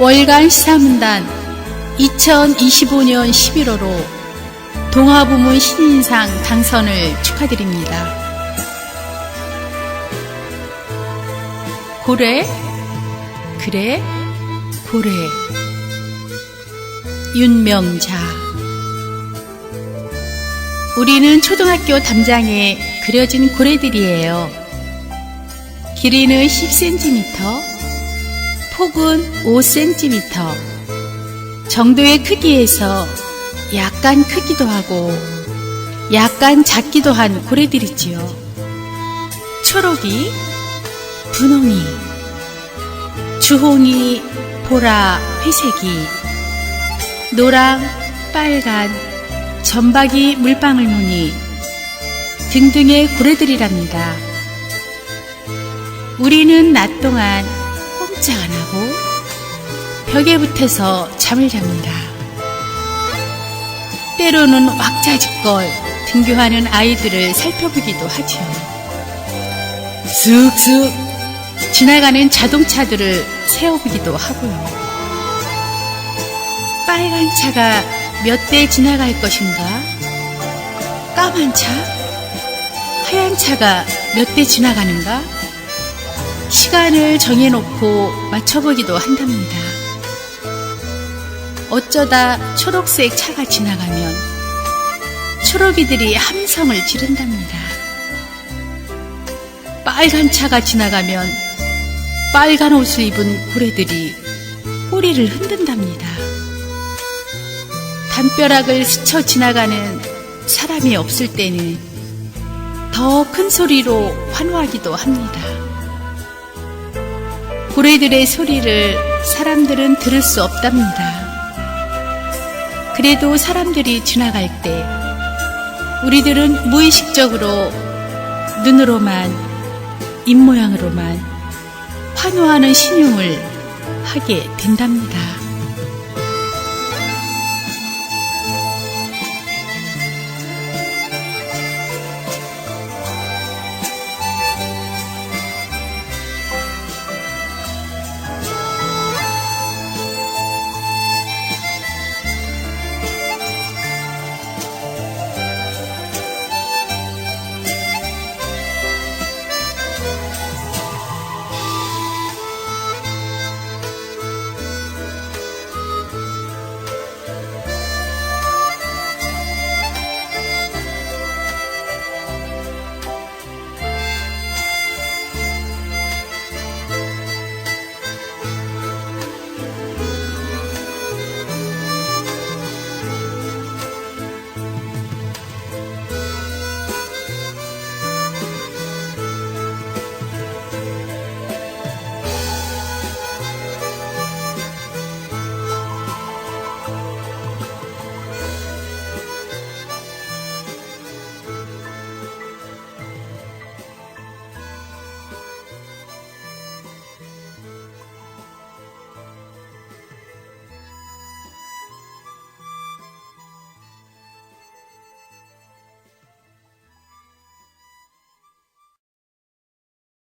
월간 시사문단 2025년 11월호 동화부문 신인상 당선을 축하드립니다. 고래? 그래? 고래. 윤명자. 우리는 초등학교 담장에 그려진 고래들이에요. 길이는 10cm, 폭은 5cm 정도의 크기에서 약간 크기도 하고 약간 작기도 한 고래들이지요. 초록이, 분홍이, 주홍이, 보라, 회색이, 노랑, 빨간, 점박이 물방울 무늬 등등의 고래들이랍니다. 우리는 낮 동안 꼼짝 안 하고 벽에 붙어서 잠을 잡니다. 때로는 왁자지껄 등교하는 아이들을 살펴보기도 하지요. 슥슥 지나가는 자동차들을 세워보기도 하고요. 빨간 차가 몇 대 지나갈 것인가? 까만 차? 하얀 차가 몇 대 지나가는가? 시간을 정해놓고 맞춰보기도 한답니다. 어쩌다 초록색 차가 지나가면 초록이들이 함성을 지른답니다. 빨간 차가 지나가면 빨간 옷을 입은 고래들이 꼬리를 흔든답니다. 담벼락을 스쳐 지나가는 사람이 없을 때는 더 큰 소리로 환호하기도 합니다. 고래들의 소리를 사람들은 들을 수 없답니다. 그래도 사람들이 지나갈 때 우리들은 무의식적으로 눈으로만 입모양으로만 환호하는 신용을 하게 된답니다.